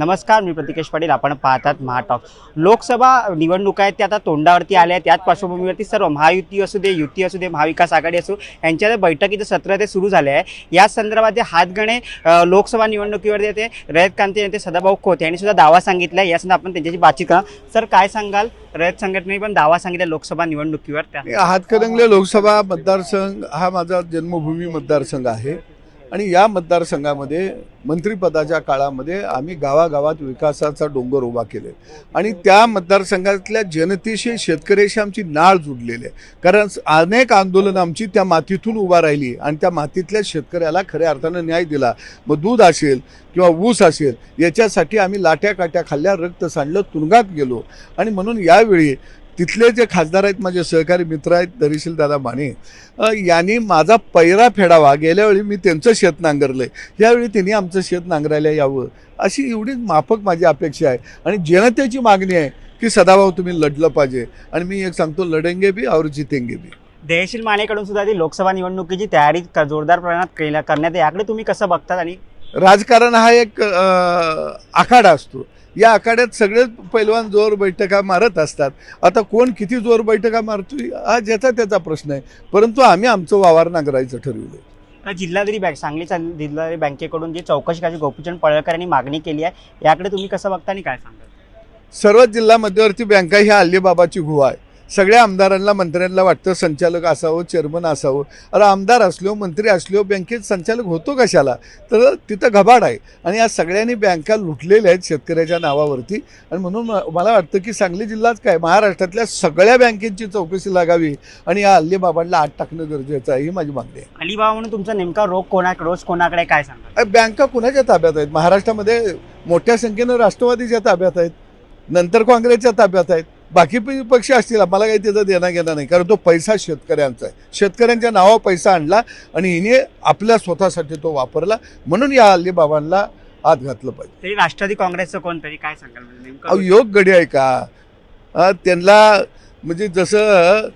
नमस्कार मी प्रतिकेश पाटील. आपण पाहतात महाटॉक लोकसभा निवडणुका आहेत त्या आता तोंडावरती आल्या आहेत. त्याच पार्श्वभूमीवरती सर्व महायुती असू दे युती असू दे महाविकास आघाडी असू यांच्या बैठकीचं सत्र ते सुरू झाले आहे. या संदर्भात जे हातगणे लोकसभा निवडणुकीवर ते रयत क्रांती नेते सदाभाऊ खोत यांनी सुद्धा दावा सांगितला आहे. यासुद्धा आपण त्यांच्याशी बातचीत करा सर काय सांगाल? रयत संघटनेने पण दावा सांगितला लोकसभा निवडणुकीवर. त्या हातकणंगले लोकसभा मतदारसंघ हा माझा जन्मभूमी मतदारसंघ आहे. आणि या मतदारसंघामध्ये मंत्रिपदाच्या काळामध्ये आम्ही गावागावात विकासाचा डोंगर उभा केले. आणि त्या मतदारसंघातल्या जनतेशी शेतकऱ्याशी आमची नाळ जुडलेली आहे. कारण अनेक आंदोलनं आमची त्या मातीतून उभा राहिली आणि त्या मातीतल्या शेतकऱ्याला खऱ्या अर्थानं न्याय दिला. मग दूध असेल किंवा ऊस असेल याच्यासाठी आम्ही लाट्या काट्या खाल्ल्या रक्त सांडलं तुरुंगात गेलो. आणि म्हणून यावेळी तिथले जे खासदार आहेत माझे सहकारी मित्र आहेत धरीशील दादा माने यांनी माझा पैरा फेडावा. गेल्या वेळी मी त्यांचं शेत नांगरलंय. यावेळी त्यांनी आमचं शेत नांगरायला यावं. अशी एवढीच माफक माझी अपेक्षा आहे. आणि जनतेची मागणी आहे की सदाभाऊ तुम्ही लढलं पाहिजे. आणि मी एक सांगतो लढेंगे बी और जितेंगे बी. जयशील मानेकडून सुद्धा ती लोकसभा निवडणुकीची तयारी जोरदार प्रमाणात करण्यात आहे. याकडे तुम्ही कसं बघतात आणि राजकारण हा एक आखाडा असतो. या आखाड्यात सगळेच पैलवान जोर बैठका मारत असतात. आता कोण किती जोर बैठका मारतोय हा ज्याचा त्याचा प्रश्न आहे. परंतु आम्ही आमचं वावर नांगरायचं ठरवलं. आता जिल्हाधिकारी बँक सांगलीच्या जिल्हाधिकारी बँकेकडून जी चौकशी गोपीचंद पडळकर यांनी मागणी केली आहे याकडे तुम्ही कसं बघता आणि काय सांगाल? सर्व जिल्हा मध्यवर्ती बँका ही अल्लीबाबाची गुहा आहे. सगळ्या आमदारांना मंत्र्यांना वाटतं संचालक असावं चेअरमन असावं. अरे आमदार असलो मंत्री असलो बँकेत संचालक होतो कशाला? तर तिथं घबाड आहे. आणि या सगळ्यांनी बँका लुटलेल्या आहेत शेतकऱ्याच्या नावावरती. आणि म्हणून मला वाटतं की सांगली जिल्हाच काय महाराष्ट्रातल्या सगळ्या बँकेची चौकशी लागावी. आणि या अल्लीबाबांना आत टाकणं गरजेचं आहे ही माझी मागणी आहे. अलिबाबा म्हणून तुमचा नेमका रोग कोणा रोज कोणाकडे काय अरे बँका कुणाच्या ताब्यात आहेत? महाराष्ट्रामध्ये मोठ्या संख्येनं राष्ट्रवादीच्या ताब्यात आहेत. नंतर काँग्रेसच्या ताब्यात आहेत. बाकी पक्ष असतील मला काही त्याचं देणं घेणं नाही कारण तो पैसा शेतकऱ्यांचा आहे. शेतकऱ्यांच्या नावावर पैसा आणला आणि हिने आपल्या स्वतःसाठी तो वापरला. म्हणून या अल्लीबाबांना आत घातलं पाहिजे. तरी राष्ट्रवादी काँग्रेसचं कोणतरी काय सांगाल म्हणजे अहो योग गडी आहे का? त्यांना म्हणजे जसं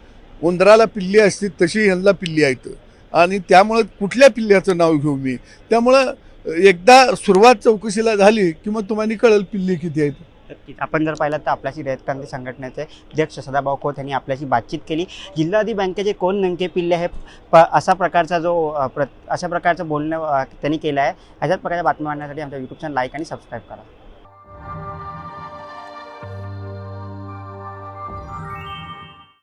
उंदराला पिल्ली असती तशी यांना पिल्ली आहेत. आणि त्यामुळं कुठल्या पिल्ल्याचं नाव घेऊ मी? त्यामुळं एकदा सुरुवात चौकशीला झाली की मग तुम्हाला कळेल पिल्ली किती आहेत. नक्कीच आपण जर पाहिलं तर आपल्याशी रयत क्रांती संघटनेचे अध्यक्ष सदाभाऊ खोत यांनी आपल्याशी बातचीत केली. जिल्हाधी बँकेचे कोण नंके पिल्ले आहे प असा प्रकारचा जो प्र अशा प्रकारचं बोलणं त्यांनी केलं आहे. अशाच प्रकारच्या बातम्या आणण्यासाठी आमच्या यूट्यूब चॅनल लाईक आणि सबस्क्राईब करा.